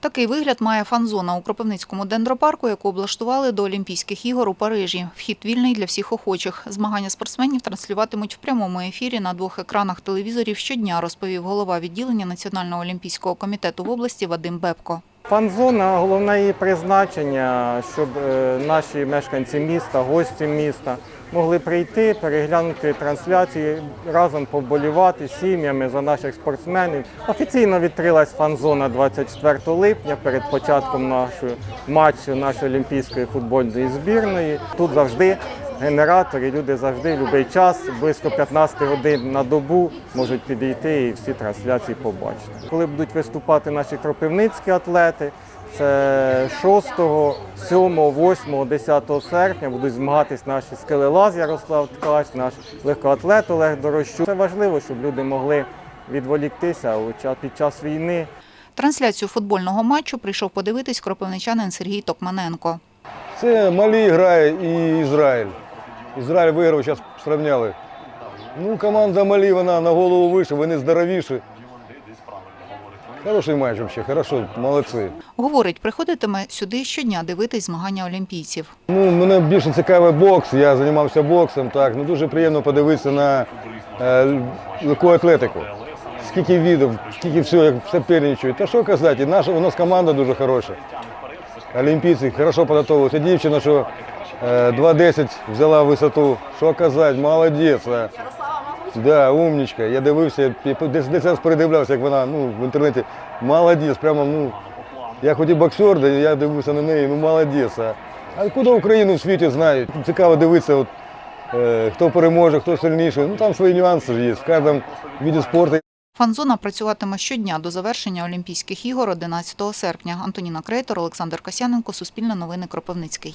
Такий вигляд має фан-зона у Кропивницькому дендропарку, яку облаштували до Олімпійських ігор у Парижі. Вхід вільний для всіх охочих. Змагання спортсменів транслюватимуть в прямому ефірі на двох екранах телевізорів щодня, розповів голова відділення Національного олімпійського комітету в області Вадим Бебко. Фан-зона головне її призначення, щоб е, наші мешканці міста, гості міста могли прийти, переглянути трансляції, разом поболівати з сім'ями за наших спортсменів. Офіційно відкрилась фан-зона 24 липня перед початком нашого матчу нашої олімпійської футбольної збірної. Тут завжди генератори, люди завжди, в будь-який час, близько 15 годин на добу можуть підійти і всі трансляції побачити. Коли будуть виступати наші кропивницькі атлети, це 6, 7, 8, 10 серпня будуть змагатись наші скелелаз Ярослав Ткач, наш легкоатлет Олег Дорощук. Це важливо, щоб люди могли відволіктися під час війни. Трансляцію футбольного матчу прийшов подивитись кропивничанин Сергій Токманенко. Це Малі грає і Ізраїль. Ізраїль виграв, зараз сравняли. Ну, команда Малі, вона на голову вище, вони здоровіші. Хороший матч взагалі, хорошо, молодці. Говорить, приходитиме сюди щодня дивитись змагання олімпійців. Ну, мене більше цікавий бокс, я займався боксом, так. Ну, дуже приємно подивитися на е, легку атлетику. Скільки видів, скільки всього, як соперничають. Та що казати, наша, у нас команда дуже хороша. Олімпійці хорошо підготовилися. Дівчина, що е, 2.10 взяла висоту. Що казати, молодець. Да, умничка. Я дивився, десь, десь раз передивлявся, як вона ну, в інтернеті. Молодець, прямо, ну, я і боксер, да я дивився на неї, ну молодець. А, а куди Україну в світі знають? Цікаво дивитися, от, е, хто переможе, хто сильніший. Ну там свої нюанси ж є. В кожному виді спорту Фан-зона працюватиме щодня до завершення Олімпійських ігор 11 серпня. Антоніна Крейтор, Олександр Касяненко, Суспільне новини Кропивницький.